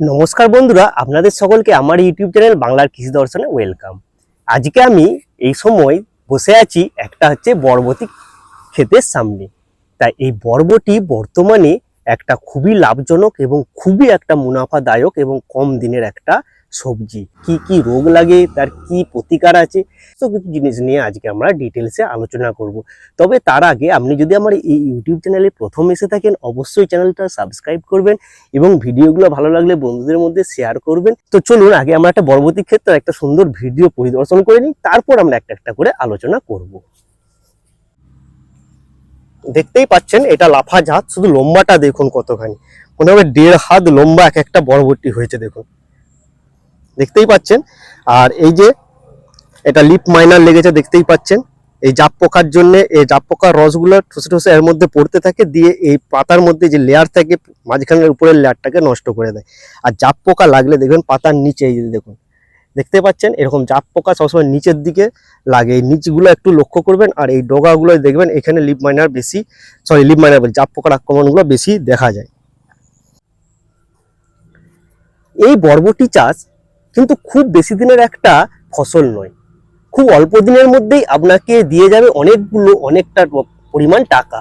নমস্কার বন্ধুরা, আপনাদের সকলকে আমার ইউটিউব চ্যানেল বাংলার কৃষি দর্শনে ওয়েলকাম। আজকে আমি এই সময় বসে আছি একটা হচ্ছে বরবটি ক্ষেতের সামনে। তাই এই বরবটি বর্তমানে একটা খুবই লাভজনক এবং খুবই একটা মুনাফাদায়ক এবং কম দিনের একটা সবজি, কি কি রোগ লাগে, তার কি প্রতিকার আছে তো কিছু জিনিস নিয়ে আজকে আমরা ডিটেলসে আলোচনা করব। তবে তার আগে আপনি যদি আমার এই ইউটিউব চ্যানেলে প্রথম এসে থাকেন, অবশ্যই চ্যানেলটা সাবস্ক্রাইব করবেন এবং ভিডিওগুলো ভালো লাগলে বন্ধুদের মধ্যে শেয়ার করবেন। তো চলুন, আগে আমরা একটা বরবতী ক্ষেত্রে, একটা সুন্দর ভিডিও পরিদর্শন করে নিই, তারপর আমরা একটা একটা করে আলোচনা করব। দেখতেই পাচ্ছেন, এটা লাফা জাত শুধু লম্বাটা দেখুন কতখানি। মনে হবে দেড় হাত লম্বা এক একটা বরবটি হয়েছে, দেখুন। দেখতেই পাচ্ছেন। আর এই যে এটা লিপ মাইনার লেগেছে, দেখতেই পাচ্ছেন। এই জাপ পোকার জন্য, এই জাপ পোকার রসগুলো ঠুসে ঠুসে এর মধ্যে পড়তে থাকে, দিয়ে এই পাতার মধ্যে যে লেয়ার থাকে, মাঝখানের উপরের লেয়ারটাকে নষ্ট করে দেয়। আর জাপ পোকা লাগলে দেখবেন পাতার নিচে, এই যে দেখুন। দেখতে পাচ্ছেন? এরকম জাপ পোকা সবসময় নিচের দিকে লাগে। এই নিচগুলো একটু লক্ষ্য করবেন, আর এই ডগাগুলো দেখবেন, এখানে লিপ মাইনার বেশি সরি লিপ মাইনার জাপ পোকার আক্রমণগুলো বেশি দেখা যায়। এই বরবটি চাষ কিন্তু খুব বেশি দিনের একটা ফসল নয়। খুব অল্প দিনের মধ্যেই আপনাকে দিয়ে যাবে অনেকগুলো, অনেকটা পরিমাণ টাকা।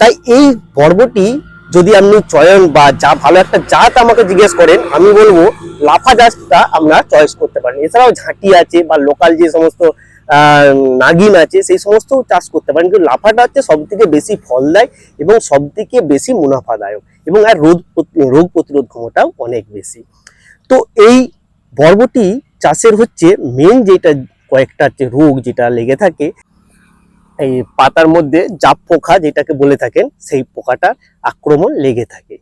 তাই এই পর্বটি যদি আপনি চয়ন বা যা ভালো একটা জাত আমাকে জিজ্ঞেস করেন, আমি বলব লাফা জাতটা আপনারা চয়েস করতে পারেন। এছাড়াও ঝাঁটি আছে বা লোকাল যে সমস্ত নাগিন আছে, সেই সমস্ত চাষ করতে পারেন। কিন্তু লাফাটা হচ্ছে সব থেকে বেশি ফল দেয় এবং সব থেকে বেশি মুনাফাদায়ক এবং আর রোগ রোগ প্রতিরোধ ক্ষমতাও অনেক বেশি। তো এই বরবটি চাষের হচ্ছে মেন যেটা কয়েকটা যে রোগ যেটা লেগে থাকে, এই পাতার মধ্যে জাপ পোকা যেটাকে বলে থাকেন, সেই পোকাটার আক্রমণ লেগে থাকে।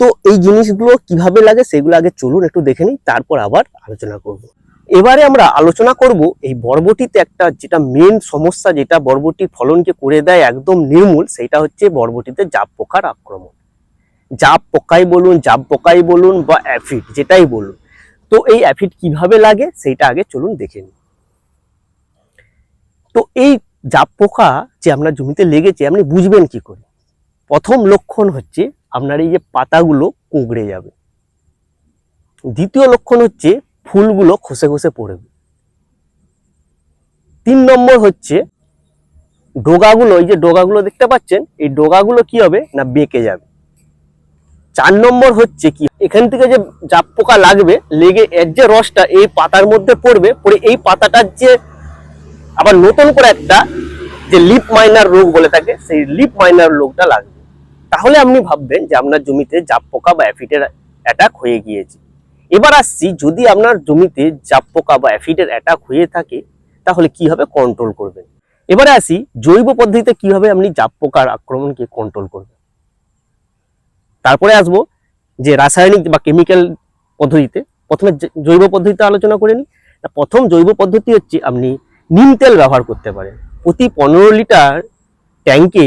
তো এই জিনিসগুলো কীভাবে লাগে সেগুলো আগে চলুন একটু দেখে নিই, তারপর আবার আলোচনা করব। এবারে আমরা আলোচনা করব এই বরবটিতে একটা যেটা মেন সমস্যা, যেটা বরবটির ফলনকে করে দেয় একদম নির্মূল, সেটা হচ্ছে বরবটিতে জাপ পোকার আক্রমণ। জাপ পোকাই বলুন, জাপ পোকাই বলুন বা অ্যাফিড, যেটাই বলুন। তো এই অ্যাফিড কীভাবে লাগে সেইটা আগে চলুন দেখে নিই। তো এই জাপ পোকা যে আপনার জমিতে লেগেছে, আপনি বুঝবেন কি করে? প্রথম লক্ষণ হচ্ছে আপনার এই যে পাতাগুলো কুঁকড়ে যাবে। দ্বিতীয় লক্ষণ হচ্ছে ফুলগুলো খসে খসে পড়বে। তিন নম্বর হচ্ছে ডোগাগুলো, এই যে ডোগাগুলো দেখতে পাচ্ছেন, এই ডোগাগুলো কি হবে না বেঁকে যাবে? চার নম্বর হচ্ছে কি, এখান থেকে যে জাপ পোকা লাগবে, লেগে এর যে রসটা এই পাতার মধ্যে পড়বে পড়ে এই পাতাটার যে আবার নতুন করে একটা যে লিপ মাইনার রোগ বলে থাকে, সেই লিপ মাইনার রোগটা লাগবে। তাহলে আপনি ভাববেন যে আপনার জমিতে জাপ পোকা বা অ্যাফিডের অ্যাটাক হয়ে গিয়েছে। এবার আসছি, যদি আপনার জমিতে জাপ পোকা বা অ্যাফিডের অ্যাটাক হয়ে থাকে, তাহলে কীভাবে কন্ট্রোল করবেন। এবারে আসি, জৈব পদ্ধতিতে কীভাবে আপনি জাপ পোকার আক্রমণকে কন্ট্রোল করবেন? তারপরে আসব যে রাসায়নিক বা কেমিক্যাল পদ্ধতিতে। প্রথমে জৈব পদ্ধতিতে আলোচনা করে নিই। প্রথম জৈব পদ্ধতি হচ্ছে আপনি নিম তেল ব্যবহার করতে পারেন। প্রতি পনেরো লিটার ট্যাঙ্কে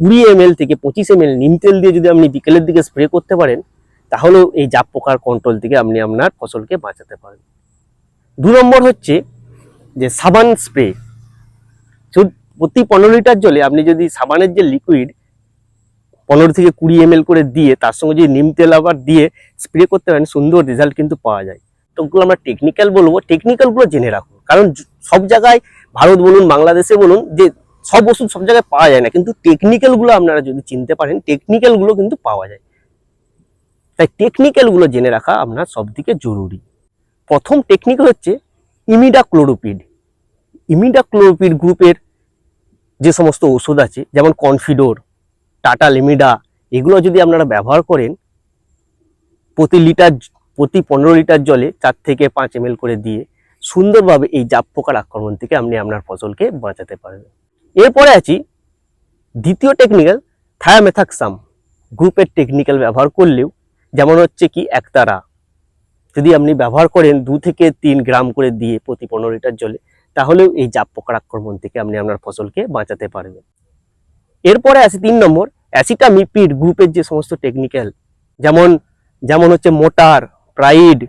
কুড়ি এম থেকে পঁচিশ এম নিম তেল দিয়ে যদি আপনি বিকেলের দিকে স্প্রে করতে পারেন তাহলেও এই জাপ পোকার কন্ট্রোল থেকে আপনি আপনার ফসলকে বাঁচাতে পারেন। দু নম্বর হচ্ছে যে সাবান স্প্রে প্রতি পনেরো লিটার জলে আপনি যদি সাবানের যে লিকুইড পনেরো থেকে কুড়ি এম করে দিয়ে, তার সঙ্গে যদি নিম তেল আবার দিয়ে স্প্রে করতে পারেন, সুন্দর রেজাল্ট কিন্তু পাওয়া যায়। তো ওগুলো আমরা টেকনিক্যাল বলব। টেকনিক্যালগুলো জেনে রাখুন। কারণ সব জায়গায়, ভারত বলুন, বাংলাদেশে বলুন, যে সব ওষুধ সব জায়গায় পাওয়া যায় না। কিন্তু টেকনিক্যালগুলো আপনারা যদি চিনতে পারেন টেকনিক্যালগুলো কিন্তু পাওয়া যায়। তাই টেকনিক্যালগুলো জেনে রাখা আপনার সব থেকে জরুরি। প্রথম টেকনিক্যাল হচ্ছে ইমিডা ক্লোরোপিড ইমিডা ক্লোরোপিড গ্রুপের যে সমস্ত ওষুধ আছে, যেমন কনফিডোর টাটা, লিমিডা, এগুলো যদি আপনারা ব্যবহার করেন, প্রতি লিটার প্রতি পনেরো লিটার জলে চার থেকে পাঁচ এম করে দিয়ে সুন্দরভাবে এই জাপ পোকার আক্রমণ থেকে আপনি আপনার ফসলকে বাঁচাতে পারবেন। এরপরে আছি, দ্বিতীয় টেকনিক্যাল থায়ামেথাক্সাম গ্রুপের টেকনিক্যাল ব্যবহার করলেও যেমন হচ্ছে কি একতারা, যদি আপনি ব্যবহার করেন দু থেকে তিন গ্রাম করে দিয়ে প্রতি পনেরো লিটার জলে, তাহলেও এই জাপ পোকার আক্রমণ থেকে আপনি আপনার ফসলকে বাঁচাতে পারবেন। এরপরে আছে তিন নম্বর অ্যাসিটামিপিড গ্রুপের যে সমস্ত টেকনিক্যাল যেমন যেমন হচ্ছে মোটার প্রাইড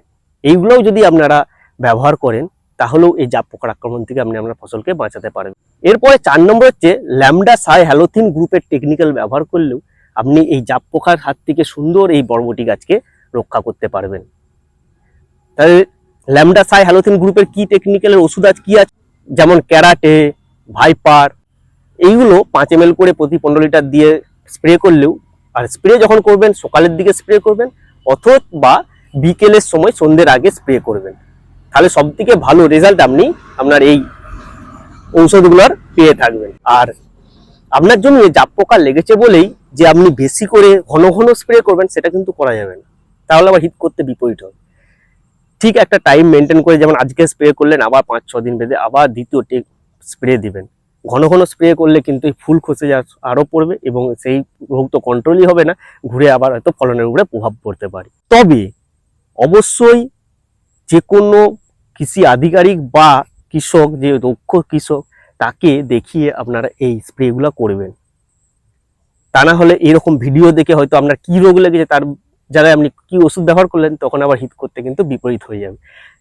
এইগুলোও যদি আপনারা ব্যবহার করেন, তাহলেও এই জাপ পোকার আক্রমণ থেকে আপনি আপনার ফসলকে বাঁচাতে পারেন এরপরে চার নম্বর হচ্ছে ল্যামডা সাই হ্যালোথিন গ্রুপের টেকনিক্যাল ব্যবহার করলেও আপনি এই জাপ পোকার হাত থেকে সুন্দর এই বরবটি গাছকে রক্ষা করতে পারবেন। তাহলে ল্যামডা সাই হ্যালোথিন গ্রুপের কি টেকনিক্যালের ওষুধ আছে কি আছে? যেমন ক্যারাটে, ভাইপার এইগুলো পাঁচ এম করে প্রতি পনেরো লিটার দিয়ে স্প্রে করলেও, আর স্প্রে যখন করবেন, সকালের দিকে স্প্রে করবেন, অথবা বিকেলের সময় সন্ধ্যের আগে স্প্রে করবেন। তাহলে সব থেকে ভালো রেজাল্ট আপনি আপনার এই ঔষধগুলোর পেয়ে থাকবেন। আর আপনার জমি জাপ পোকা লেগেছে বলেই যে আপনি বেশি করে ঘন ঘন স্প্রে করবেন, সেটা কিন্তু করা যাবে না। তাহলে আবার হিট করতে বিপরীত হবে ঠিক একটা টাইম মেনটেন করে যেমন আজকে স্প্রে করলেন, আবার পাঁচ ছ দিন বেঁধে আবার দ্বিতীয় স্প্রে দিবেন। ঘন ঘন স্প্রে করলে কিন্তু এই ফুল খসে যা আরও পড়বে এবং সেই রোগ তো কন্ট্রোলই হবে না, ঘুরে আবার হয়তো ফলনের উপরে প্রভাব পড়তে পারে। তবে অবশ্যই যে কোনো কৃষি আধিকারিক বা কৃষক, যে দক্ষ কৃষক, তাকে দেখিয়ে আপনারা এই স্প্রেগুলো করবেন। তা না হলে এরকম ভিডিও দেখে হয়তো আপনার কি রোগ লেগেছে, তার জায়গায় আপনি কি ওষুধ ব্যবহার করলেন, তখন আবার হিট করতে কিন্তু বিপরীত হয়ে যাবে।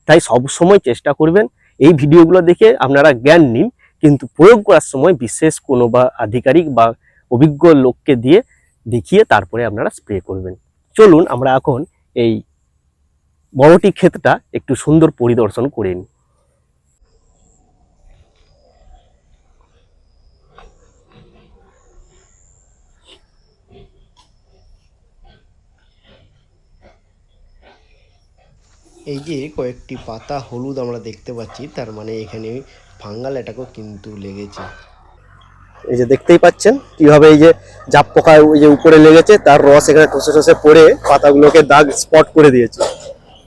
তাই সব সময় চেষ্টা করবেন, এই ভিডিওগুলো দেখে আপনারা জ্ঞান নিন কিন্তু প্রয়োগ করার সময় বিশেষ কোনো বা আধিকারিক বা অভিজ্ঞ লোককে দিয়ে দেখিয়ে তারপরে আপনারা স্প্রে করবেন। চলুন আমরা এখন এই বড়টি ক্ষেতটা একটু সুন্দর পরিদর্শন করে নিই। এই যে কয়েকটি পাতা হলুদ আমরা দেখতে পাচ্ছি, তার মানে এখানে ফাঙ্গাল অ্যাটাকও কিন্তু লেগেছে। এই যে দেখতেই পাচ্ছেন কীভাবে এই যে জাপ পোকা ওই যে উপরে লেগেছে, তার রস এখানে ঠসে ঠসে পড়ে পাতাগুলোকে দাগ স্পট করে দিয়েছে।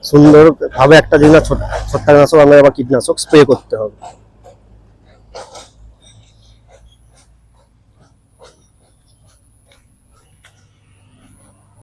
সুন্দর ভাবে একটা জিনিস ছত্রাকনাশক আমরা আবার কীটনাশক স্প্রে করতে হবে।